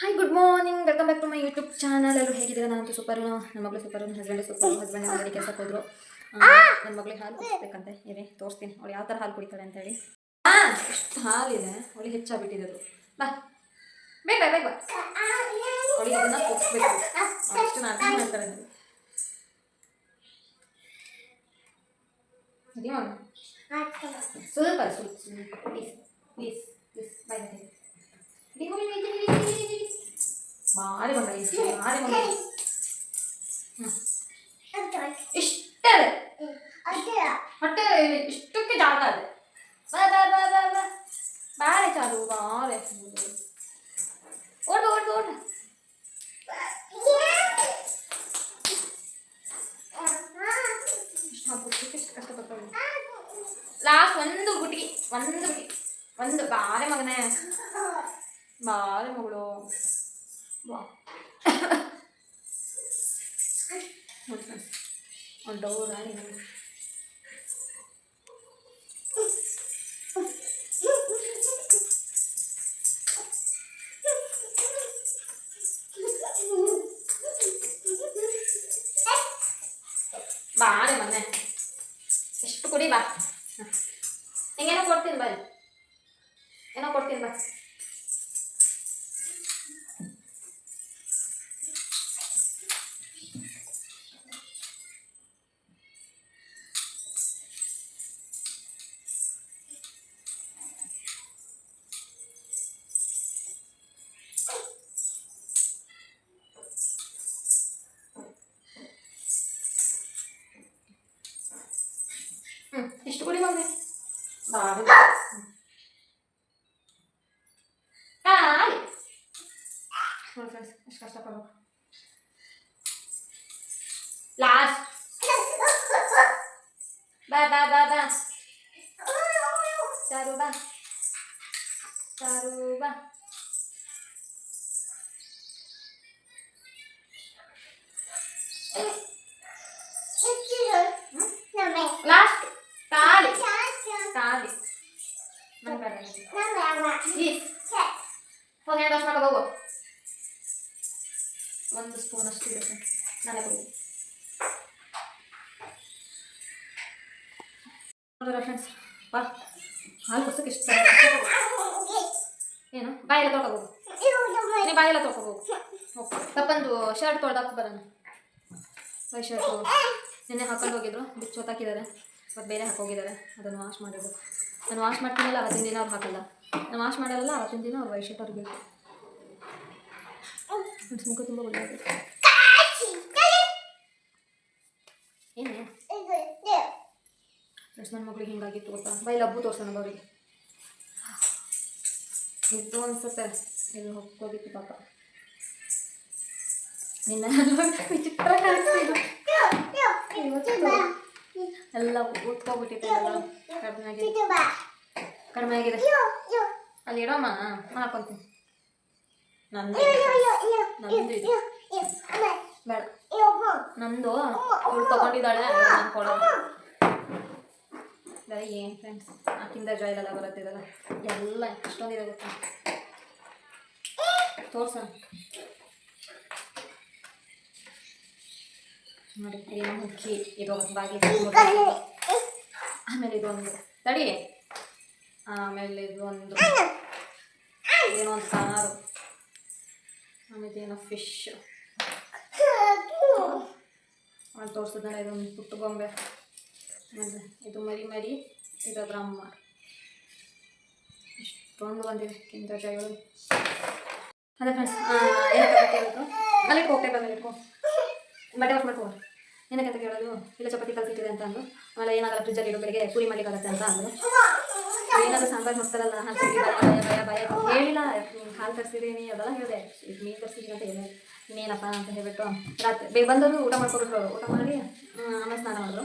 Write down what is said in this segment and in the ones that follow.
Hi good morning welcome back to my YouTube channel ಎಲ್ಲರೂ ಹೇಗಿದ್ದೀರಾ? ನಾನು ಸೂಪರು ನನ್ನ ಮಗಳು ಸೂಪರು ನನ್ನ ಹಸ್ಬೆಂಡ್ ಸೂಪರ್ ಹಸ್ಬೆಂಡ್ ಆಲ್ರೆಡಿ ಕೆಲಸಕ್ಕೆ ಹೋದ್ರು. ನಮ್ಮ ಮಗಳಿಗೆ ಹಾಲು ಕುಡಿಸ್ಬೇಕಂತೆ. ಇರಿ ತೋರಿಸ್ತೀನಿ. ಅವಳು ಯಾವ ಥರ ಹಾಲು ಕುಡಿತಾಳೆ ಅಂತೇಳಿ ಎಷ್ಟು ಹಾಲಿದೆ. ಅವಳಿಗೆ ಹೆಚ್ಚಾಗ್ಬಿಟ್ಟಿದೆ ಅದು. ಬಾ. ಬೇಗ ಬೇಗ ಬಾ. ಅವಳಿಗೆ ಅದನ್ನು ಕುಡಿಸ್ಬೇಕು ಅಷ್ಟು ನಾನು ಮಾಡ್ತಾರೆ ನೋಡಿ. ಸರಿ ಸ್ವಲ್ಪ ಸ್ವಲ್ಪ ಪ್ಲೀಸ್ ಪ್ಲೀಸ್ ಪ್ಲೀಸ್ ಬಾಯ್ ಮಾರಿ ಬಂದ ಮಾರಿ ಬಂದ ಇಷ್ಟೇ ಹೊಟ್ಟೆ ಇಷ್ಟಕ್ಕೆ ಜಾಗ ಇದೆ ಬಾ ಬಾ ಬಾ ಹೊಂಟವು ರಾಣಿ ಬಾರೆ ಮೊನ್ನೆ ಎಷ್ಟು ಕುಡಿ ಬಾ ಹಿಂಗೇನೋ ಕೊಡ್ತೀನಿ ಬರ್ರಿ ಏನೋ ಕೊಡ್ತೀನಿ ಬಾ ಚಾರು ಬಾ ಲಾಸ್ಟ್ ಬೇಡ ಪ್ಲೀಸ್ ಹೋಗಿ ಹ್ಯಾಂಡ್ ವಾಶ್ ಮಾಡ್ಕೊ ಹೋಗು. ಒಂದು ಸ್ಪೂನ್ ಅಷ್ಟು ಇರುತ್ತೆ. ನನಗೆ ನೋಡಿದ್ರೆ ಫ್ರೆಂಡ್ಸ್ ಬಾ. ಹಾಲು ಕುಸಕ್ಕೆ ಇಷ್ಟ. ಏನು? ಬಾಯೆಲ್ಲ ತೊಳ್ಕೋಬೋದು. ನೀ ಬಾಯೆಲ್ಲ ತೊಳ್ಕೊ ಹೋಗು ಹೋಗು ತಪ್ಪಂದು ಶರ್ಟ್ ತೊಳ್ದಾಕ್ ಬರೋಣ. ವೈ ಶರ್ಟು ನಿನ್ನೆ ಹಾಕೊಂಡು ಹೋಗಿದ್ರು. ಬಿಚ್ಚು ಹೊತ್ತಾಕಿದ್ದಾರೆ. ಮತ್ತು ಬೇರೆ ಹಾಕೋಗಿದ್ದಾರೆ ಅದನ್ನು ವಾಶ್ ಮಾಡಿರ್ಬೇಕು ನಾನು ವಾಶ್ ಮಾಡ್ತೀನಲ್ಲ ಅವತ್ತಿನ ದಿನ ಅವ್ರು ಹಾಕಲ್ಲ. ನಾನು ವಾಶ್ ಮಾಡಲ್ಲ ಅವತ್ತಿನ ದಿನ ಅವ್ರು ಬೈ ಶರ್ಟ್ ಅವ್ರಿಗೆ. ಬೇಕು ಮುಖ ತುಂಬ ಒಳ್ಳೆಯದು ಏನು? ನನ್ನ ಮಗಳಿಗೆ ಹಿಂಗಾಗಿತ್ತು ಗೊತ್ತಾ? ಬೈ ಲಬ್ಬು ತೋರ್ಸೋಣ ಅವರಿಗೆ ಇದು ಅನ್ಸುತ್ತೆ ಇದು ಹೋಗಿತ್ತು ಪಾಪ ನಿನ್ನ ವಿಚಿತ್ರ ಎಲ್ಲ ಉಟ್ಕೋಬಿಟ್ಟಿತ್ತು ಕಡಿಮೆ ಆಗಿದೆ ಕಡಿಮೆ ಆಗಿದೆ ಅಲ್ಲಿ ಇಡೋಮ್ಮ ಹಾಕೊಂತೀನಿ ನಂದು ನಂದು ಇದು ಬೇಡ ನಂದು ಇವಳು ತಗೊಂಡಿದ್ದಾಳೆ ನಾನು ಕೊಡೋದು ಬರೀ ಏನು ಫ್ರೆಂಡ್ಸ್ ಆ ಕಿಂದ ಜಾಯ್ಲ್ ಎಲ್ಲ ಬರುತ್ತಿದ್ದಲ್ಲ ಎಲ್ಲ ಎಷ್ಟೊಂದಿದೆ ಗೊತ್ತಾ ತೋರ್ಸೋಣ ನೋಡಿ ಏನು ಮುಚ್ಚಿ ಇದು ಒಂದು ಬಾಗಿಲು ಆಮೇಲೆ ಇದೊಂದು ತಡಿ ಆಮೇಲೆ ಇದೊಂದು ಏನೋ ಒಂದು ಸಾರು ಆಮೇಲೆ ಏನೋ ಫಿಶ್ ತೋರಿಸಿದ್ರೆ ಇದೊಂದು ಪುಟ್ಟು ಗೊಂಬೆ ಇದು ಮರಿ ಮರಿ, ಇದು ಅಮ್ಮ. ಇಷ್ಟೊಂದು ಬಂದಿದೆ ಕಿಂತ ಜೈಗಳು. ಅದೇ ಫ್ರೆಂಡ್ಸ್ ಏನಕ್ಕೆ ಅಲ್ಲಿ ಮೇಲೆ ಇಟ್ಕೋ. ಬಟ್ಟೆ ವಾಶ್ ಮಾಡ್ಕೊ ಏನಕ್ಕೆ ಅಂತ ಕೇಳೋದು ಇಲ್ಲ, ಚಪಾತಿ ಕಲ್ತಿಟ್ಟಿದೆ ಅಂತ ಅಂದು ಆಮೇಲೆ ಏನಾಗಲ್ಲ ಫ್ರಿಜ್ಜಲ್ಲಿ ಇಡೋ ಪೂರಿ ಮಾಡ್ಲಿಕ್ಕಾಗತ್ತೆ ಅಂತ ಅಂದರು. ಏನಾದರೂ ಸಾಂಬಾರು ಮಾಡ್ತಾರಲ್ಲ ಭಯ ಭಯ ಹೇಳಿಲ್ಲ. ಹಾಲು ತರಿಸಿದ್ದೀನಿ ಅದೆಲ್ಲ ಹೇಳಿದೆ. ಮೀನು ತರಿಸಿದ್ದೀನಿ ಅಂತ ಹೇಳಿದೆ. ಇನ್ನೇನಪ್ಪ ಅಂತ ಹೇಳ್ಬಿಟ್ಟು ರಾತ್ರಿ ಬೇಗ ಬಂದರು ಊಟ ಮಾಡ್ಕೊಬಿಟ್ರು ಊಟ ಮಾಡಿ ಆಮೇಲೆ ಸ್ನಾನ ಮಾಡಿದ್ರು.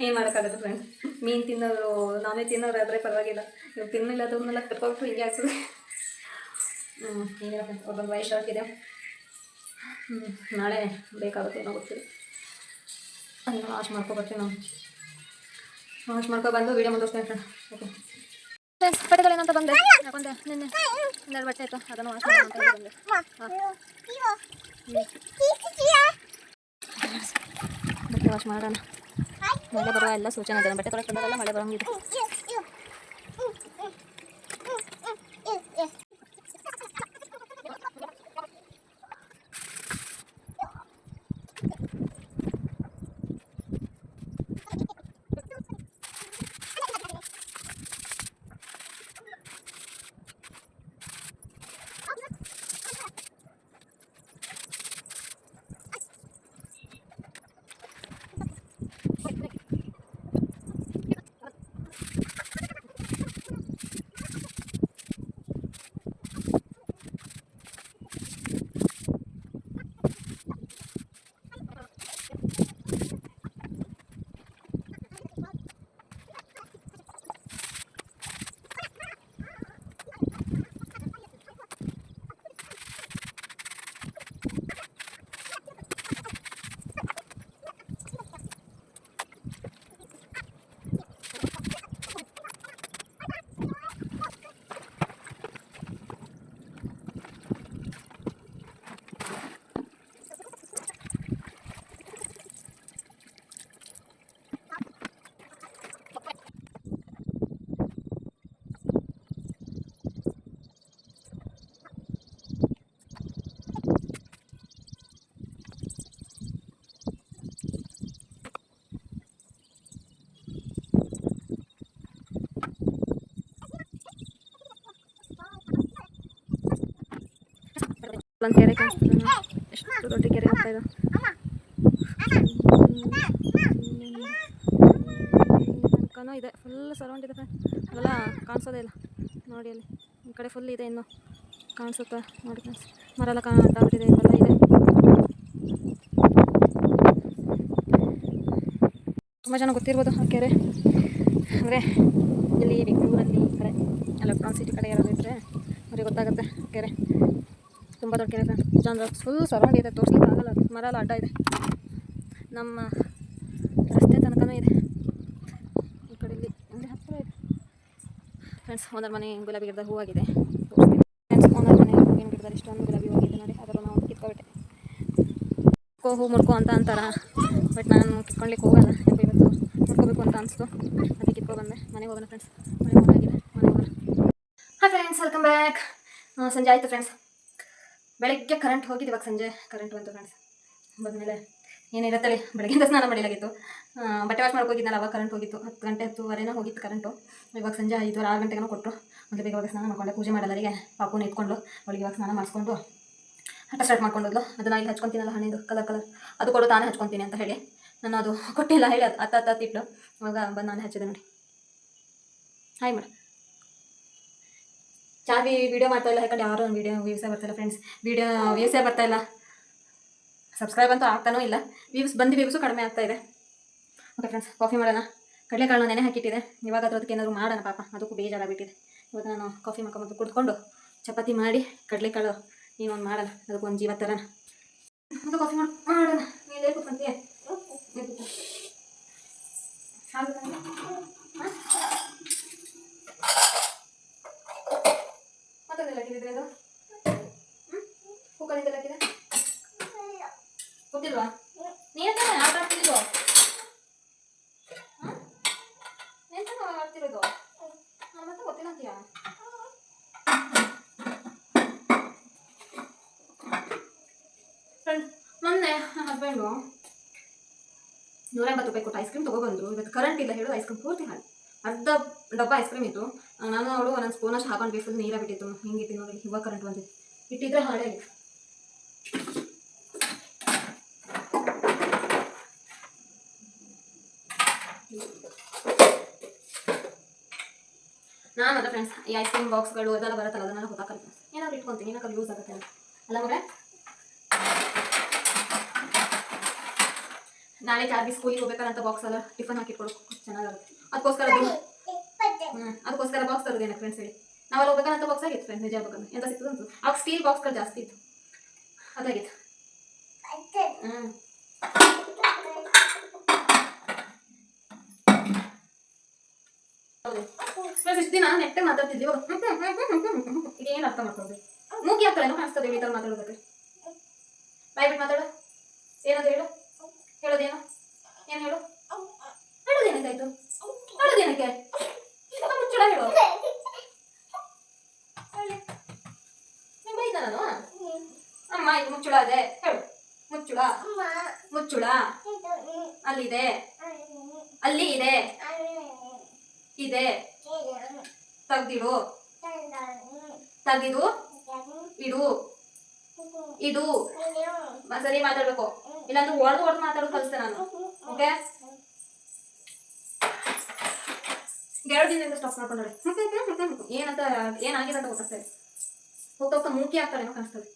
ಏನು ಮಾಡೋಕ್ಕಾಗುತ್ತೆ ಫ್ರೆಂಡ್ಸ್ ಮೀನು ತಿನ್ನೋರು ನಾನ್ ವೆಜ್ ತಿನ್ನೋರು ಆದರೆ ಪರವಾಗಿಲ್ಲ ಇವಾಗ ತಿನ್ನಲಿಲ್ಲ ಅದನ್ನೆಲ್ಲ ಕಟ್ಕೊಬಿಟ್ಟು ಹಿಂಗೆ ಆಗ್ತದೆ ಹ್ಞೂ ಏನಿಲ್ಲ ಫ್ರೆಂಡ್ಸ್ ಒಬ್ಬೊಂದು ವಯಸ್ಸು ಹಾಕಿದೆ ಹ್ಞೂ ನಾಳೆ ಬೇಕಾಗುತ್ತೆ ಏನೋ ಗೊತ್ತಿಲ್ಲ ಅದನ್ನು ವಾಶ್ ಮಾಡ್ಕೊಬರ್ತೀವಿ ನಾವು ವಾಶ್ ಮಾಡ್ಕೊ ಬಂದು ವೀಡಿಯೋ ಮುಂದುವರ್ಸ್ತೇನೆ ಫ್ರೆಂಡ್ ಓಕೆ ಬಟ್ಟೆಗಳೇನಂತ ಬಂದೆ ಹಾಕೊಂಡೆ ನಿನ್ನೆ ಹನ್ನೆರಡು ಬಟ್ಟೆ ಆಯಿತು ಅದನ್ನು ವಾಶ್ ಮಾಡೋಣ ಅಂತ ಬಂದೆ ಬಟ್ಟೆ ವಾಶ್ ಮಾಡೋಣ ಮಳೆ ಬರುವ ಎಲ್ಲ ಸೂಚನೆ ಇದೆ ಬಟ್ಟೆ ತೊಳಕ್ಕೆ ಬಂದಾಗಲ್ಲ ಮಳೆ ಬರೋಂಗಿದೆ ಒಂದು ಕೆರೆ ಕಾಣಿಸ್ತದೆ. ಎಷ್ಟು ದೊಡ್ಡ ಕೆರೆ ಹೋಗ್ತಾ ಇದೆ. ಇದೆ. ಫುಲ್ ಸರೌಂಡ್ ಇದೆ ಅವೆಲ್ಲ ಕಾಣಿಸೋದೇ ಇಲ್ಲ. ನೋಡಿ ಅಲ್ಲಿ. ಈ ಕಡೆ ಫುಲ್ ಇದೆ ಇನ್ನು. ಕಾಣಿಸುತ್ತ. ನೋಡಿ ಫ್ರೆಂಡ್ಸ್ ಮರ ಎಲ್ಲ ಕಾಣಿದೆ ಇದೆಲ್ಲ ಇದೆ. ತುಂಬ ಜನ ಗೊತ್ತಿರ್ಬೋದು ಆ ಕೆರೆ. ಅಂದರೆ ಇಲ್ಲಿ ಬೆಂಗಳೂರಲ್ಲಿ ಈ ಕಡೆ ಎಲೆಕ್ಟ್ರಾನ್ ಸಿಟಿ ಕಡೆ ಯಾರಾದ್ರೂ ಇದ್ದರೆ ಅವ್ರಿಗೆ ಗೊತ್ತಾಗುತ್ತೆ ಕೆರೆ. ತುಂಬ ದೊಡ್ಡ ಕೆರೆ ಫ್ರೆಂಡ್ಸ್. ಜನರ ಫುಲ್ ಸರೌಂಡ್ ಇದೆ, ತೋರಿಸ್ಲಿಕ್ಕೆ ಆಗಲ್ಲ. ಮರಲ್ಲ ಅಡ್ಡ ಇದೆ. ನಮ್ಮ ರಸ್ತೆ ತನಕನೂ ಇದೆ. ಈ ಕಡೆ ಇಲ್ಲಿ ಅಂದರೆ ಹತ್ತಿರ ಇದೆ. ಫ್ರೆಂಡ್ಸ್ ಒಂದರ ಮನೆ ಗುಲಾಬಿ ಗಿಡದ ಹೂವಾಗಿದೆ ಫ್ರೆಂಡ್ಸ್ ಒಂದರ ಮನೆ ಹೂವಿನ ಗಿಡದಲ್ಲಿ ಇಷ್ಟೊಂದು ಗುಲಾಬಿ ಹೂವಾಗಿದೆ ನೋಡಿ. ಅದರ ನಾವು ಕಿತ್ಕೊಬಿಟ್ಟೆ. ಮುಡ್ಕೋ ಹೂ ಮುಡ್ಕೋ ಅಂತ ಅಂತಾರ. ಬಟ್ ನಾನು ಕಿತ್ಕೊಳ್ಲಿಕ್ಕೆ ಹೋಗಲ್ಲ. ಯಾಕೆ ಇವತ್ತು ಮುಡ್ಕೋಬೇಕು ಅಂತ ಅನಿಸ್ತು. ಅದಕ್ಕೆ ಕಿತ್ಕೊ ಬಂದೆ. ಮನೆಗೆ ಹೋಗೋಣ ಫ್ರೆಂಡ್ಸ್ ಮನೆ ಹೋಗಿದೆ ಮನೆ ಹೋಗೋಣ ಹಾಯ್ ಫ್ರೆಂಡ್ಸ್ ವೆಲ್ಕಮ್ ಬ್ಯಾಕ್ ಸಂಜೆ ಆಯಿತು ಫ್ರೆಂಡ್ಸ್ ಬೆಳಗ್ಗೆ ಕರೆಂಟ್ ಹೋಗಿದ್ದು ಇವಾಗ ಸಂಜೆ ಕರೆಂಟ್ ಬಂತು ಫ್ರೆಂಡ್ಸ್ ಬಂದಮೇಲೆ ಏನಿರುತ್ತಲ್ಲಿ ಬೆಳಗ್ಗೆಯಿಂದ ಸ್ನಾನ ಮಾಡಿಲಾಗಿತ್ತು ಬಟ್ಟೆ ವಾಶ್ ಮಾಡ್ಕೋಗಿದ್ದಲ್ಲ ಅವಾಗ ಕರೆಂಟ್ ಹೋಗಿತ್ತು. ಹತ್ತು ಗಂಟೆ, ಹತ್ತುವರೆನೋ ಹೋಗಿತ್ತು ಕರೆಂಟು ಇವಾಗ ಸಂಜೆ ಐದು ಆರು ಗಂಟೆಗೂ ಕೊಟ್ಟರು ಮೊದಲು ಬೇಗ ಇವಾಗ ಸ್ನಾನ ಮಾಡ್ಕೊಂಡೆ, ಪೂಜೆ ಮಾಡಲ್ಲರಿಗೆ ಪಾಪುನ ಇಟ್ಕೊಂಡು ಅವಳಿಗೆ ಇವಾಗ ಸ್ನಾನ ಮಾಡಿಸ್ಕೊಂಡು, ಹಠ ಸ್ಟಾರ್ಟ್ ಮಾಡ್ಕೊಂಡೋದ್ಲು ಅದನ್ನ ಇಲ್ಲಿ ಹಚ್ಕೊತೀನಲ್ಲ, ಹಣೆದು ಕಲರ್ ಕಲರ್ ಅದು ಕೊಡು, ತಾನೇ ಹಚ್ಕೊತೀನಿ ಅಂತ ಹೇಳಿ. ನಾನು ಅದು ಕೊಟ್ಟಿಲ್ಲ, ಹೇಳಿ, ಅದು ಹತ್ತು ಹತ್ತು ಇಟ್ಟು ಇವಾಗ ಬಂದು ನಾನೇ ಹಚ್ಚಿದೆ ನೋಡಿ. ಹಾಯ್ ಮೇಡಮ್ ಚಾವಿ ವಿಡಿಯೋ ಮಾಡ್ತಾ ಇಲ್ಲ, ಯಾಕಂದ್ರೆ ಯಾರು ವಿಡಿಯೋ ವ್ಯೂಸೇ ಬರ್ತಾಯಿಲ್ಲ ಫ್ರೆಂಡ್ಸ್ ವಿಡಿಯೋ ವ್ಯೂಸೇ ಬರ್ತಾಯಿಲ್ಲ ಸಬ್ಸ್ಕ್ರೈಬ್ ಅಂತೂ ಆಗ್ತಾನೂ ಇಲ್ಲ. ವ್ಯೂಸ್ ಬಂದು ವ್ಯೂಸು ಕಡಿಮೆ ಆಗ್ತಾ ಇದೆ. ಓಕೆ ಫ್ರೆಂಡ್ಸ್ ಕಾಫಿ ಮಾಡೋಣ. ಕಡಲೆಕಾಳು ನೆನೆ ಹಾಕಿಟ್ಟಿದೆ. ಇವಾಗ ಅದಕ್ಕೆ ಏನಾದರೂ ಮಾಡೋಣ ಪಾಪ. ಅದಕ್ಕೂ ಬೇಜಾರಾಗ್ಬಿಟ್ಟಿದೆ. ಇವತ್ತು ನಾನು ಕಾಫಿ ಮಾಡ್ಕೊಂಬಂದು ಕುಡ್ಕೊಂಡು ಚಪಾತಿ ಮಾಡಿ ಕಡಲೆಕಾಳು ನೀನೊಂದು ಮಾಡೋಣ. ಅದಕ್ಕೆ ಒಂದು ಜೀವ ತರೋಣ. ಅದು ಕಾಫಿ ಮಾಡಿ ಮಾಡೋಣ. ನೀನು ಎಲ್ಲಿ ಕೂತ್ಕೊಂತೀಯ ಎಲ್ಲಿ ಕೂತ್ಕೊ. ಹಾಲು ತಂದೆ? ಹಾ? ಮತ್ತೊಂದೆಲ್ಲ ಹಾಕಿದ್ರೆ ಅದು? ಹ್ಞೂ ಕುಕ್ಕರ್ ಹಾಕಿದೆ ಗೊತ್ತಿಲ್ವಾ? ನೀನು ತಾನೇ ಆಟ ಆಡ್ತಿರೋದು ಹಾಂ ಎಂತ ಆಡ್ತಿರೋದು ನಾನು ಮತ್ತೆ ಗೊತ್ತಿಲ್ಲ ಅಂತೀಯಾ? ಫ್ರೆಂಡ್ ಮೊನ್ನೆ ಹಸ್ಬೆಂಡು ನೂರ ಎಂಬತ್ತು ರೂಪಾಯಿ ಕೊಟ್ಟು ಐಸ್ ಕ್ರೀಮ್ ತೊಗೊಬಂದ್ರು ಇವತ್ತು ಕರೆಂಟ್ ಇಲ್ಲ ಹೇಳೋದು ಐಸ್ ಕ್ರೀಮ್ ಪೂರ್ತಿ ಹಾಳು. ಅರ್ಧ ಡಬ್ಬ ಐಸ್ ಕ್ರೀಮ್ ಇತ್ತು. ನಾನು ಅವಳು ಒಂದೊಂದು ಸ್ಪೂನಷ್ಟು ಹಾಕೊಂಡು ಫುಲ್ ನೀರ ಬಿಟ್ಟಿತ್ತು ಹಿಂಗಿತ್ತು ನೋಡಿ, ಇವಾಗ ಕರೆಂಟ್ ಬಂದಿತ್ತು ಇಟ್ಟಿದ್ರೆ ಹಾಳೆ ನಾನು ಅದ ಫ್ರೆಂಡ್ಸ್ ಈ ಐಸ್ ಕ್ರೀಮ್ ಬಾಕ್ಸ್ಗಳು ಅದೆಲ್ಲ ಬರುತ್ತಲ್ಲ, ಅದನ್ನೆಲ್ಲ ಗೊತ್ತಾಗಲ್ಲ ಏನಾದ್ರು ಇಟ್ಕೊಂತೀನಿ, ಏನಾದ್ರು ಯೂಸ್ ಆಗುತ್ತೆ ಅಲ್ಲ ಮಗ ನಾಳೆ ಚಾರ್ಜಿ ಸ್ಕೂಲಿಗೆ ಹೋಗ್ಬೇಕಂತ ಬಾಕ್ಸ್ ಎಲ್ಲ ಟಿಫನ್ ಹಾಕಿ ಕೊಡು ಚೆನ್ನಾಗಿರುತ್ತೆ ಅದಕ್ಕೋಸ್ಕರ ಅದಕ್ಕೋಸ್ಕರ ಬಾಕ್ಸ್ ತರೋದೇನೆ ಫ್ರೆಂಡ್ಸ್ ಹೇಳಿ. ನಾವೆಲ್ಲ ಹೋಗ್ಬೇಕಂತ ಬಾಕ್ಸ್ ಆಗಿತ್ತು ಫ್ರೆಂಡ್ಸ್ ನಿಜ ಹೇಳ್ಬೇಕಂದ್ರೆ. ಎಂತ ಅಂತ. ಅವಾಗ ಸ್ಟೀಲ್ ಬಾಕ್ಸ್ಗಳು ಜಾಸ್ತಿ ಇತ್ತು. ಅದಾಗಿತ್ತು. ಹ್ಞೂ ಫ್ರೆಂಡ್ಸ್ ಇಷ್ಟು ದಿನ ನೆಟ್ಟೆ ಮಾತಾಡ್ತಿದ್ವಿ ಏನು ಅರ್ಥ ಮಾಡ್ಕೊಳ್ಳೋದು ಮೂಗಿ ಆಗ್ತಾಳೇನೋ ಕಾಣಿಸ್ತದೆ ಈ ಥರ ಮಾತಾಡೋದಕ್ಕೆ. ಬಾಯ್ ಬಿಟ್ಟು ಮಾತಾಡು. ಏನದು ಹೇಳು. ಹೇಳೋದೇನು? ಏನು ಹೇಳು? ಹೇಳೋದೇನಕ್ಕಾಯ್ತು ಸ್ವಲ್ಪ ಮುಚ್ಚಳ ಹೇಳು. ಹೇಳಿ. ನೀನು? ಅಮ್ಮ ಇದು ಮುಚ್ಚಳ ಅದೇ ಹೇಳು. ಮುಚ್ಚುಳ. ಮುಚ್ಚುಳ. ಅಲ್ಲಿದೆ. ಅಲ್ಲಿ ಇದೆ. ಇದೆ. ತೆಗ್ದಿಡು. ತೆಗ್ದಿಡು. ಇಡು. ಇದು ಸರಿ ಮಾತಾಡ್ಬೇಕು. ಇಲ್ಲಾಂದ್ರೆ ಹೊಡೆದು ಹೊಡೆದು ಮಾತಾಡೋದು ಕಲಿಸ್ತೆ ನಾನು. ಓಕೆ ಎರಡು ದಿನದಿಂದ ಸ್ಟಾಪ್ ಮಾಡ್ಕೊಂಡ್ರೆ ಏನಂತ, ಏನಾಗಿದೆ ಅಂತ ಗೊತ್ತಾಗ್ತದೆ ಹೋಗ್ತಾ ಹೋಗ್ತಾ ಮೂಕಿ ಆಗ್ತಾರೆ ಏನೋ ಕಾಣಿಸ್ತದೆ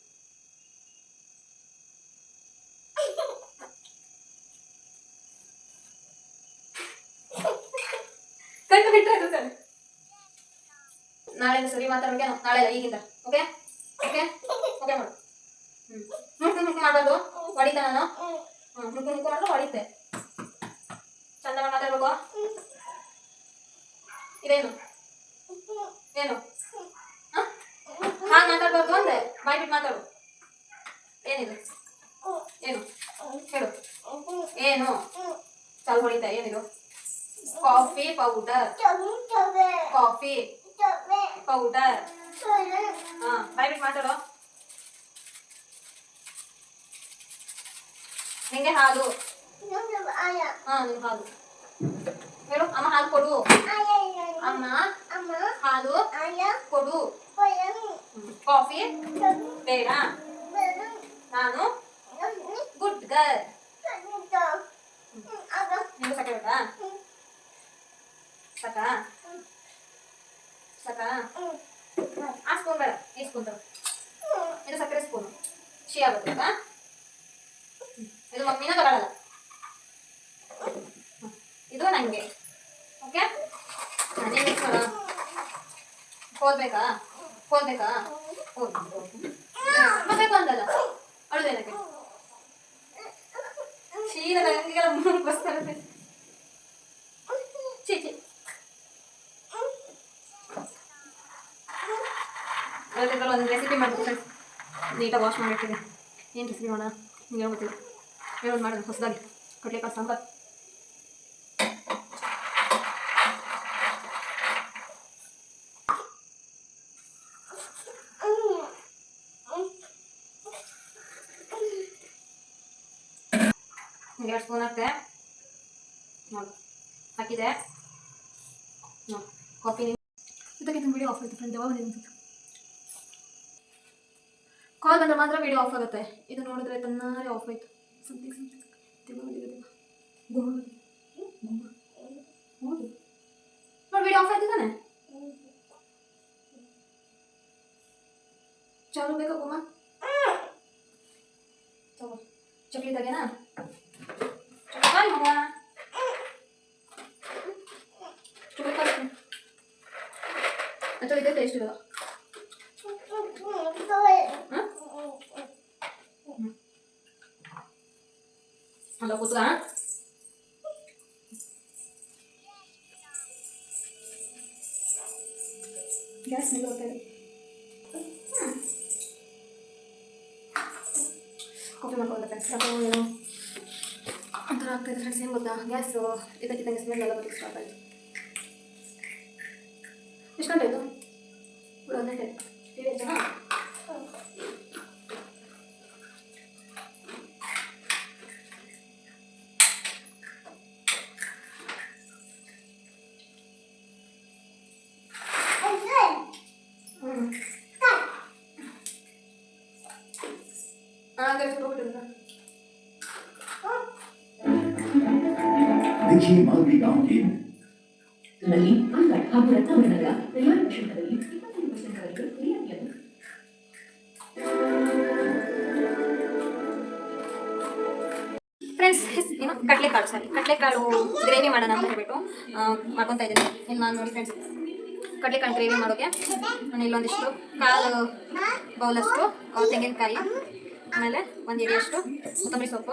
ಕಣ್ಣು ಬಿಟ್ಟರೆ ನಾಳೆಯಿಂದ ಸರಿ ಮಾತಾಡೋಕೆ ನಾಳೆ ಈಗಿಂದ. ಓಕೆ ಓಕೆ ಓಕೆ ಮಾಡು. ಹ್ಞೂ ಮುಕ್ಕು ಮುಕ್ಕು ಮಾಡಬಾರ್ದು. ಹೊಡಿತೆ ನಾನು. ಹ್ಞೂ ಮುಕ್ಕು ಮುಕ್ಕು ಮಾಡಿದ್ರೆ ಹೊಡಿತೆ. ಚಂದ ಮಾತಾಡ್ಬೇಕು. ಇದೇನು? ಏನು? ಹಾಗೆ ಮಾತಾಡ್ಬಾರ್ದು ಅಂದ್ರೆ ಬಾಯ್ಬಿಟ್ಟು ಮಾತಾಡು. ಏನಿದು? ಏನು? ಹೇಳು. ಏನು? ಚಲ್ ಹೊಡಿತಾ, ಏನಿದು? Coffee powder. Coffee powder. ಹಾ ಬಾಯ್ ಬಿಟ್ಟು ಮಾತಾಡು. ನಿಂಗೆ ಹಾಲು. ಹಾ, ನಿಂಗೆ ಹಾಲು. ಹೇಳು, ಅಮ್ಮ ಹಾಲು ಕೊಡು. ಅಮ್ಮ ಹಾಲು ಕೊಡು. ಕಾಫಿ ಬೇಡ. ನಾನು ಗುಡ್ ಗರ್. ನಿಂಗೆ ಸಕ್ಕರೆ ಬೇಕಾ? ಸಾಕಾ? ಸಾಕಾ? ಆ ಸ್ಪೂನ್ ಬೇಡ ಈ ಸ್ಪೂನ್ ತಗೋ. ಇದು ಸಕ್ಕರೆ ಸ್ಪೂನು. ಶಿ ಆಗುತ್ತೆ ಇದು ಮಮ್ಮಿನ ತಗೊಳ್ಳಲ್ಲ ಇದು ನನಗೆ ಓಕೆ ಅದೇ ಮಿಕ್ಸ್ ಮಾಡ ಹೋದ್ಬೇಕಾ? ಓದ್ಬೇಕಾ ಹೋದ್ ಬೇಕು ಅಂದಲ್ಲ ಅಳುದೇನಕ್ಕೆ? ಶೀಲ ನನಗೆಲ್ಲ ಮೂರು ಬರ್ತಾರೆ ಚೀ ಚೀ ಇವತ್ತಿದ್ರಲ್ಲಿ ಒಂದು ರೆಸಿಪಿ ಮಾಡ್ತೀನಿ ನೀಟಾಗಿ ವಾಶ್ ಮಾಡಿರ್ತೀನಿ ಏನು ರೆಸಿಪಿ ಮಾಡೋಣ? ನಿಂಗೆ ಗೊತ್ತಿಲ್ಲ ಏನೊಂದು ಮಾಡೋದು, ಹೊಸದಾಗಿ. ಕಡಲೆಕಾಳು ಸಾಂಬಾರು. ಎರಡು ಸ್ಪೂನ್ ಹಾಕ್ತೆ ನೋಡಿ ಹಾಕಿದೆ ನೋಡಿ ಕಾಫಿ ಇದಕ್ಕೆ ನಿಮ್ಮ ವಿಡಿಯೋ ಆಫ್ ಆಯ್ತು ಫ್ರೆಂಡ್ ಯಾವಾಗ ನಿಮ್ಮ ಕಾಲ್ ಬಂದ್ರೆ ಮಾತ್ರ ವಿಡಿಯೋ ಆಫ್ ಆಗುತ್ತೆ ಇದು ನೋಡಿದ್ರೆ ತನ್ನಾರೆ ಆಫ್ ಆಯ್ತು ದಿಗ ದಿಗ ದಿಗ ಗುಮ್ಮ ಗುಮ್ಮ ಹೌದು ನೋಡಿ ವಿಡಿಯೋ ಆಫ್ ಆಯ್ತು ತಾನೆ ಚಾಲು ಬೇಕಾ ಗುಮ್ಮ ಚಕ್ಲಿ ತೆಗೆನಾ ಚಕ್ಲಿ ಮಗ ಚಕ್ಲಿ ಕಳ್ಸಿ ಅಥವಾ ಇದೇ ಟೇಸ್ಟ್ ಇರೋದು ಗ್ಯಾಸು ಇದಕ್ಕಿದ್ದಂಗೆ ಸ್ಮೆಲ್ ಎಲ್ಲ ಬರ್ಲಿಕ್ಕೆ ಸ್ಟಾರ್ಟ್ ಆಯಿತು ಎಷ್ಟು ಗಂಟೆ ಇದು ಒಂದು ಗಂಟೆ ಟಿ ವಿ ಹಚ್ಚೋಣ ಹ್ಞೂ ಹಾಂ ಕೆಲಸ hygiene must be ಕಡಲೆಕಾಳು ಸರಿ ಕಡಲೆಕಾಳು ಗ್ರೇವಿ ಮಾಡೋಣ ಅಂತ ಹೇಳ್ಬಿಟ್ಟು ಮಾಡ್ಕೊತಾ ಇದ್ದೀನಿ. ಇನ್ನು ನಾನು ನೋಡಿ ಫ್ರೆಂಡ್ಸ್ ಕಡಲೆಕಾಳು ಗ್ರೇವಿ ಮಾಡೋಕ್ಕೆ ನಾನು ಇಲ್ಲೊಂದಿಷ್ಟು ಕಾಲು ಬೌಲಷ್ಟು ತೆಂಗಿನಕಾಯಿ ಆಮೇಲೆ ಒಂದು ಎಡೆಯಷ್ಟು ಕೊತ್ತಂಬರಿ ಸೊಪ್ಪು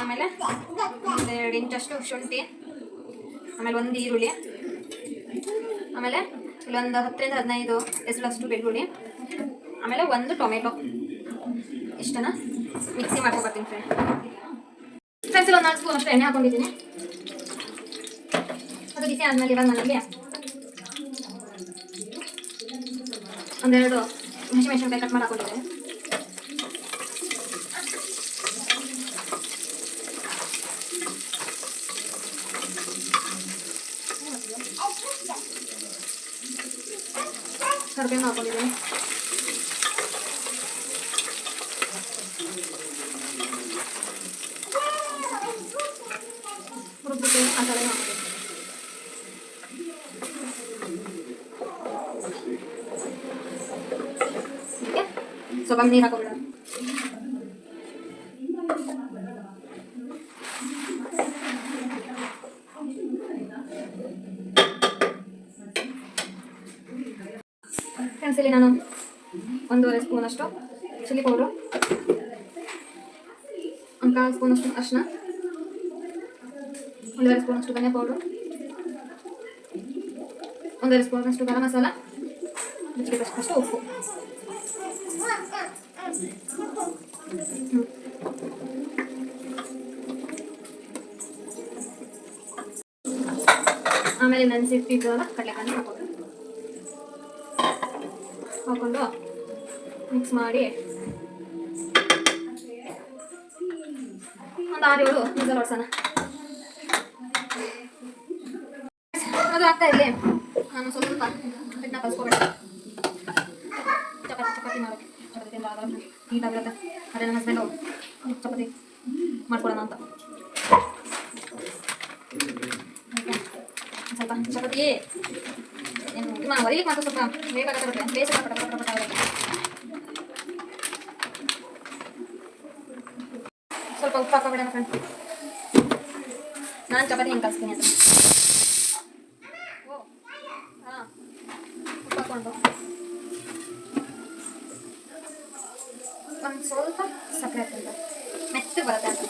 ಆಮೇಲೆ ಒಂದು ಎರಡು ಇಂಚಷ್ಟು ಶುಂಠಿ, ಆಮೇಲೆ ಒಂದು ಈರುಳ್ಳಿ, ಆಮೇಲೆ ಇಲ್ಲೊಂದು ಹತ್ತರಿಂದ ಹದಿನೈದು ಹೆಸರಷ್ಟು ಬೆಳ್ಳುಳ್ಳಿ, ಆಮೇಲೆ ಒಂದು ಟೊಮೆಟೊ. ಇಷ್ಟನ ಮಿಕ್ಸಿ ಮಾಡ್ಕೊಬರ್ತೀನಿ ಫ್ರೆಂಡ್ ಫ್ರೆಂಡ್ಸ್ ಒಂದು ನಾಲ್ಕು ಅಷ್ಟು ಎಣ್ಣೆ ಹಾಕೊಂಡಿದ್ದೀನಿ. ಅದು ಬಿಸಿ ಆದಮೇಲೆ ಇವಾಗ ನನಗೆ ಒಂದೆರಡು ಹಸಿಮೆಣಸಿನ್ಕಾಯಿ ಕಟ್ ಮಾಡಿ ಹಾಕೊಂಡಿದ್ದೀನಿ. ಕರಿಬೇವು ಹಾಕೊಂಡಿದ್ದೀನಿ ಹುಡುಗ್ಬಿಟ್ಟು ಮಸಾಲೆ ಹಾಕ್ಬೇಕು ಹೀಗೆ ಸ್ವಲ್ಪ ನೀರು ಹಾಕೋಬಿಡ ಫ್ರೆಂಡ್ಸ್ ಇಲ್ಲಿ ನಾನು ಒಂದೂವರೆ ಸ್ಪೂನ್ ಅಷ್ಟು ಚಿಲ್ಲಿ ಪೌಡ್ರು ಒಂದು ಕಾಲು ಸ್ಪೂನಷ್ಟು ಅರ್ಶಿನ ಒಂದೆರಡು ಸ್ಪೂನಷ್ಟು ಸ್ಪೂನ್ ಧನಿಯಾ ಪೌಡ್ರು. ಒಂದೆರಡು ಸ್ಪೂನಷ್ಟು ಗರಂ ಮಸಾಲ. ರುಚಿಗೆ ಉಪ್ಪು. ಆಮೇಲೆ ನೆನೆಸಿಟ್ಟಿದ್ದಲ್ಲ ಕಡಲೆಕಾಯಿ ಹಾಕೋದು ಹಾಕೊಂಡು ಮಿಕ್ಸ್ ಮಾಡಿ. ಒಂದು ಆರು ಏಳು ನಿಜ ಹೊಡ್ಸೋಣ ಅದು ಆಗ್ತಾ ಇರಲಿ. ನಾನು ಸ್ವಲ್ಪ ಹಿಟ್ಟನ್ನ ಕಲ್ಸ್ಕೊಬೇಡ. ಚಪಾತಿ ಚಪಾತಿ ಮಾಡೋಕ್ಕೆ ಚಪಾತಿ ತಿಂದ ನೀಟಾಗಿರುತ್ತೆ ಅದೇ ನಮ್ಮ ಹಸ್ಬೆಂಡು ಚಪಾತಿ ಮಾಡ್ಕೊಡೋಣ ಅಂತ. ಸ್ವಲ್ಪ ಚಪಾತಿ. ಏನು ಬರೀ ಮಾತ್ರ ಸ್ವಲ್ಪ ಬೇಗ ಬರುತ್ತೆ ಬೇಸ ಪಟ ಪಟ ಪಟ ಆಗುತ್ತೆ ಸ್ವಲ್ಪ ಉಪ್ಪು ಹಾಕೋಬೇಡ ಫ್ರೆಂಡ್ ನಾನು ಚಪಾತಿ ಹೆಂಗೆ ಕಲಿಸ್ತೀನಿ ಅಂತ ಓ ಹಾಂ ಉಪ್ಪು ಹಾಕ್ಕೊಂಡು ಒಂದು ಸ್ವಲ್ಪ ಸಕ್ಕರೆ ಹಾಕ್ಕೊಂಡು ಮೆತ್ತಗೆ ಬರುತ್ತೆ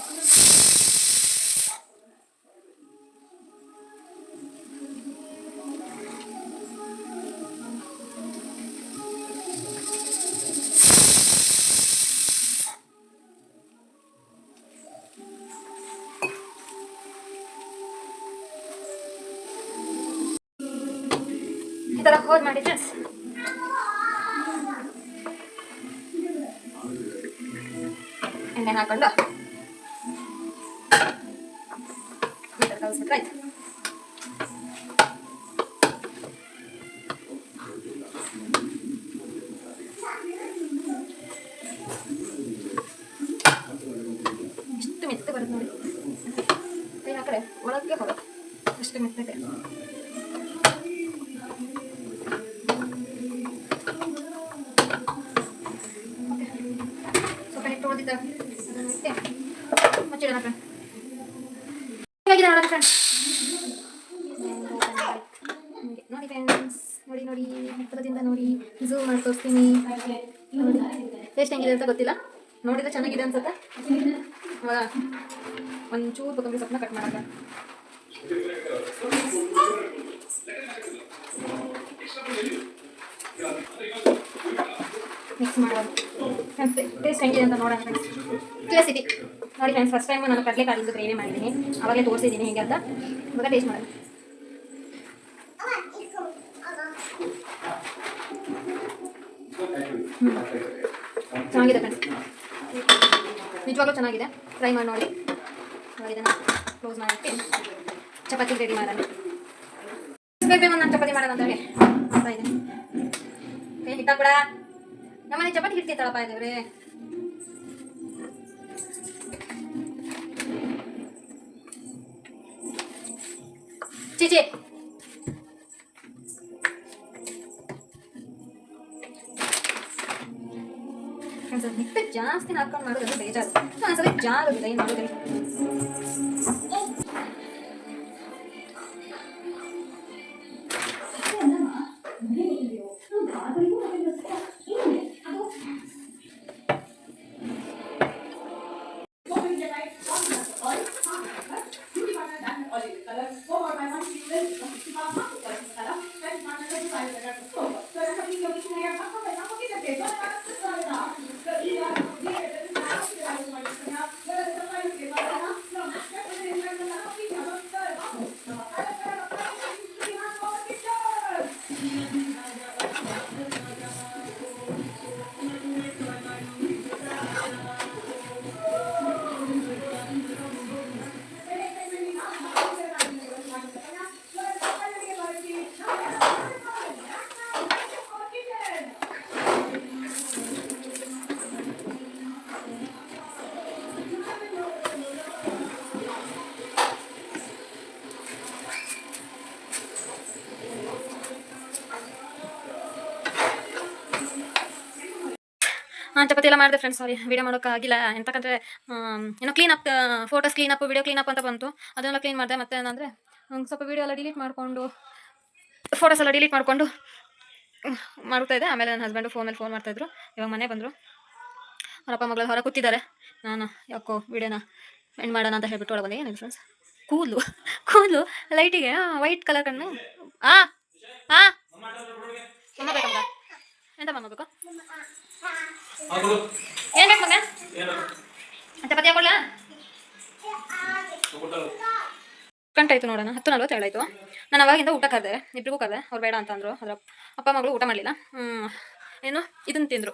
ಚೆನ್ನಾಗಿದೆ ಅನ್ಸುತ್ತೆ? ಒಂಚೂರು ಕೊತ್ತಂಬರಿ ಸೊಪ್ಪನ್ನ ಕಟ್ ಮಾಡೋಣ ಮಿಕ್ಸ್ ಮಾಡೋದು. ಟೇಸ್ಟ್ ಹೆಂಗಿದೆ ಅಂತ ನೋಡೋಣ ಕ್ಯೂರಿಯಾಸಿಟಿ ನೋಡಿ ಫ್ರೆಂಡ್ಸ್ ಫಸ್ಟ್ ಟೈಮ್ ನಾನು ಕಡಲೆಕಾಳಿಂದು ಗ್ರೇವಿ ಮಾಡಿದ್ದೀನಿ. ಅವಾಗಲೇ ತೋರಿಸಿದ್ದೀನಿ, ಹೇಗೆ ಅಂತ. ಇವಾಗ ಟೇಸ್ಟ್ ಮಾಡೋಣ. ಚೆನ್ನಾಗಿದೆ ಫ್ರೆಂಡ್ಸ್ ನಿಜವಾಗ್ಲೂ ಚೆನ್ನಾಗಿದೆ. ಟ್ರೈ ಮಾಡಿ ನೋಡಿ. ಇದನ್ನು ಕ್ಲೋಸ್ ಮಾಡಿ ಚಪಾತಿ ರೆಡಿ ಮಾಡೋಣ. ಬೇಗ ನಾನು ಚಪಾತಿ ಮಾಡೋಣ ಅಂತ ಹೇಳಿ. ಏ ಹಿಟ್ಟಾಕ್ಬಿಡ ನಮ್ಮನೆ ಚಪಾತಿ ಹಿಡ್ತಿತ್ತಳಪ್ಪ ಇದೇವ್ರಿ ಚೀಚಿ ಹಿಟ್ಟು ಜಾಸ್ತಿ ಹಾಕೊಂಡು ಮಾಡೋದು ಬೇಜಾರು. ಒಂದ್ಸಲ ಜಾರು ಮಾಡೋದಿಲ್ಲ ಹಾಂ ಚಪಾತಿ ಮಾಡಿದೆ ಫ್ರೆಂಡ್ಸ್ ಸಾರಿ ವೀಡಿಯೋ ಮಾಡೋಕ್ಕಾಗಿಲ್ಲ ಎಂತಕ್ಕಂದ್ರೆ ಏನೋ clean up photos clean up video up ಅಂತ ಬಂತು. ಅದನ್ನೆಲ್ಲ ಕ್ಲೀನ್ ಮಾಡಿದೆ. ಮತ್ತೆ ಏನಂದರೆ ಸ್ವಲ್ಪ ವೀಡಿಯೋ ಎಲ್ಲ ಡಿಲೀಟ್ ಮಾಡಿಕೊಂಡು ಫೋಟೋಸ್ ಎಲ್ಲ ಡಿಲೀಟ್ ಮಾಡಿಕೊಂಡು ಮಾಡ್ತಾ ಇದೆ ಆಮೇಲೆ ನನ್ನ ಹಸ್ಬೆಂಡು ಫೋನಲ್ಲಿ ಫೋನ್ ಮಾಡ್ತಾಯಿದ್ರು ಇವಾಗ ಮನೆ ಬಂದರು. ಅವರಪ್ಪ ಮಗಳು ಹೊರ ಕೂತಿದ್ದಾರೆ. ನಾನು, ಯಾಕೋ ವೀಡಿಯೋನ ಎಂಡ್ ಮಾಡೋಣ ಅಂತ ಹೇಳ್ಬಿಟ್ಟು ಒಳಗೆ ಏನಿಲ್ಲ ಫ್ರೆಂಡ್ಸ್ ಕೂದಲು. ಕೂದಲು ಲೈಟಿಗೆ ವೈಟ್ ಕಲರ್ ಕಣ್ಣು. ಆ ಆ. ಅಮ್ಮ ಬೇಕಮ್ಮ ಎಂತ ಮಾಡಬೇಕು? ಏನ್ ಬೇಕು ಮಗ ಚಪಾತಿ ಆಯ್ತು ನೋಡೋಣ, ಹತ್ತು ನಲ್ವತ್ತೇಳು ಆಯ್ತು. ನಾನು ಅವಾಗಿಂದ ಊಟ ಕರೆದೆ ಇಬ್ಬರಿಗೂ ಕರೆದೆ, ಅವ್ರು ಬೇಡ ಅಂತ ಅಂದರು. ಅದರ ಅಪ್ಪ ಮಗಳು ಊಟ ಮಾಡಲಿಲ್ಲ. ಏನು ಇದನ್ನು ತಿಂದರು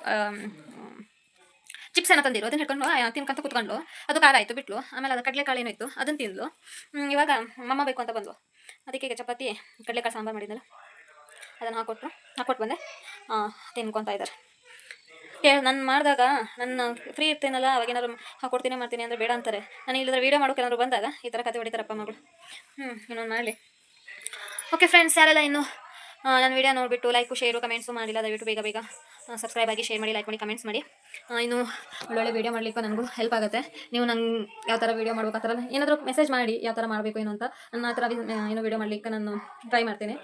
ಚಿಪ್ಸ್ ಏನೋ ತಂದಿರು ಅದನ್ನ ಹಿಡ್ಕೊಂಡು ತಿನ್ಕಂತ ಕುತ್ಕೊಂಡು ಅದು ಖಾರ ಆಯಿತು, ಬಿಟ್ಲು. ಆಮೇಲೆ ಅದು ಕಡಲೆಕಾಳು ಏನೋ ಇತ್ತು ಅದನ್ನು ತಿಂದ್ಲು. ಇವಾಗ ಮಮ್ಮ ಬೇಕು ಅಂತ ಬಂದು ಅದಕ್ಕೆ ಈಗ ಚಪಾತಿ, ಕಡಲೆಕಾಳು ಸಾಂಬಾರು ಮಾಡಿದ್ನಲ್ಲ, ಅದನ್ನು ಹಾಕೊಟ್ರು ಹಾಕೊಟ್ಟು ಬಂದೆ. ತಿನ್ಕೊತಾ ಇದ್ದಾರೆ. ಕೇ ನಾನು ಮಾಡಿದಾಗ ನನ್ನ ಫ್ರೀ ಇರ್ತೇನಲ್ಲ ಅವಾಗೇನಾದ್ರು ಹಾಕೊಡ್ತೀನಿ ಮಾಡ್ತೀನಿ ಅಂದರೆ ಬೇಡ ಅಂತಾರೆ. ನಾನು ಇಲ್ಲದ್ರೆ ವೀಡಿಯೋ ಮಾಡೋಕೆ ಏನಾದ್ರು ಬಂದಾಗ ಈ ಥರ ಕತೆ ಹೊಡಿತಾರಪ್ಪ ಮಗಳು. ಹ್ಞೂ ಇನ್ನೊಂದು ಮಾಡಲಿ. ಓಕೆ ಫ್ರೆಂಡ್ಸ್ ಯಾರೆಲ್ಲ ಇನ್ನು ನನ್ನ ವೀಡಿಯೋ ನೋಡಿಬಿಟ್ಟು ಲೈಕು ಶೇರು ಕಮೆಂಟ್ಸು ಮಾಡಿಲ್ಲ, ದಯವಿಟ್ಟು ಬೇಗ ಬೇಗ ಸಬ್ಸ್ಕ್ರೈಬ್ ಆಗಿ ಶೇರ್ ಮಾಡಿ ಲೈಕ್ ಮಾಡಿ ಕಮೆಂಟ್ಸ್ ಮಾಡಿ. ಇನ್ನು ಒಳ್ಳೊಳ್ಳೆ ವೀಡಿಯೋ ಮಾಡಲಿಕ್ಕೆ ನನಗೂ ಹೆಲ್ಪ್ ಆಗುತ್ತೆ. ನೀವು ನಂಗೆ ಯಾವ ಥರ ವೀಡಿಯೋ ಮಾಡಬೇಕು ಆ ಥರ ಏನಾದರೂ ಮೆಸೇಜ್ ಮಾಡಿ, ಯಾವ ಥರ ಮಾಡಬೇಕು ಏನು ಅಂತ. ನಾನು ಆ ಥರ ಏನೋ ವೀಡಿಯೋ ಮಾಡಲಿಕ್ಕೆ ನಾನು ಟ್ರೈ ಮಾಡ್ತೀನಿ.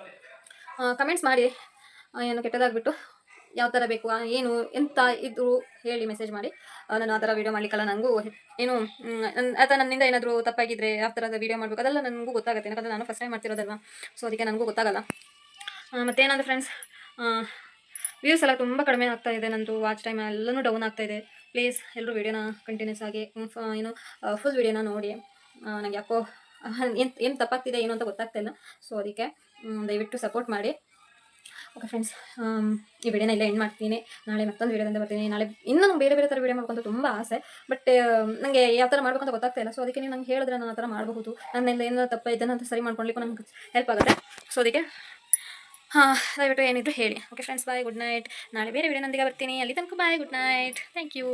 ಕಮೆಂಟ್ಸ್ ಮಾಡಿ ಏನು ಕೆಟ್ಟದಾಗ್ಬಿಟ್ಟು ಯಾವ ಥರ ಬೇಕು ಏನು, ಎಂತ ಇದ್ರು ಹೇಳಿ ಮೆಸೇಜ್ ಮಾಡಿ. ನಾನು ಆ ಥರ ವೀಡಿಯೋ ಮಾಡಲಿಕ್ಕಲ್ಲ ನನಗೂ ಏನು ಅಥವಾ ನನ್ನಿಂದ ಏನಾದರೂ ತಪ್ಪಾಗಿದ್ರೆ ಯಾವ ಥರದ ವೀಡಿಯೋ ಮಾಡಬೇಕು, ಅದೆಲ್ಲ ನನಗೂ ಗೊತ್ತಾಗುತ್ತೆ. ಯಾಕಂದರೆ ನಾನು ಫಸ್ಟ್ ಟೈಮ್ ಮಾಡ್ತಿರೋದಲ್ವ. ಸೊ ಅದಕ್ಕೆ ನನಗೂ ಗೊತ್ತಾಗಲ್ಲ. ಮತ್ತೇನಂದ್ರೆ ಫ್ರೆಂಡ್ಸ್ ವ್ಯೂಸ್ ಎಲ್ಲ ತುಂಬ ಕಡಿಮೆ ಆಗ್ತಾ ಇದೆ ನಂದು. ವಾಚ್ ಟೈಮ್ ಎಲ್ಲನೂ ಡೌನ್ ಆಗ್ತಾ ಇದೆ. ಪ್ಲೀಸ್ ಎಲ್ಲರೂ ವೀಡಿಯೋನ ಕಂಟಿನ್ಯೂಸ್ ಆಗಿ ಏನು ಫುಲ್ ವೀಡಿಯೋನ ನೋಡಿ. ನನಗೆ ಯಾಕೋ ಏನು ಏನು ತಪ್ಪಾಗ್ತಿದೆ, ಏನು ಅಂತ ಗೊತ್ತಾಗ್ತಾ ಇಲ್ಲ. ಸೊ ಅದಕ್ಕೆ ದಯವಿಟ್ಟು ಸಪೋರ್ಟ್ ಮಾಡಿ. ಓಕೆ ಫ್ರೆಂಡ್ಸ್ ಈ ವಿಡಿಯೋನ ಇಲ್ಲ ಎಂಡ್ ಮಾಡ್ತೀನಿ. ನಾಳೆ ಮತ್ತೊಂದು ವಿಡಿಯೋದಿಂದ ಬರ್ತೀನಿ. ನಾಳೆ ಇನ್ನೂ ಬೇರೆ ಬೇರೆ ಥರ ವಿಡಿಯೋ ಮಾಡ್ಕೊಂತ ತುಂಬ ಆಸೆ. ಬಟ್ ನನಗೆ ಯಾವ ಥರ ಮಾಡ್ಬೇಕಂತ ಗೊತ್ತಾಗ್ತಾ ಇಲ್ಲ. ಸೊ ಅದಕ್ಕೆ ನೀವು ನಂಗೆ ಹೇಳಿದ್ರೆ ನಾನು ಆ ಥರ ಮಾಡಬಹುದು. ನನ್ನೆಲ್ಲ ಏನಾದ್ರು ತಪ್ಪ ಇದನ್ನು ಅಂತ ಸರಿ ಮಾಡ್ಕೊಳ್ಲಿಕ್ಕೂ ನಮ್ಗೆ ಹೆಲ್ಪ್ ಆಗುತ್ತೆ. ಸೊ ಅದಕ್ಕೆ, ಹಾಂ, ದಯವಿಟ್ಟು ಏನಿದ್ರು ಹೇಳಿ. Okay friends bye good night ನಾಳೆ ಬೇರೆ ವಿಡಿಯೋನೊಂದಿಗೆ ಬರ್ತೀನಿ. ಅಲ್ಲಿ ತನಕ bye good night thank you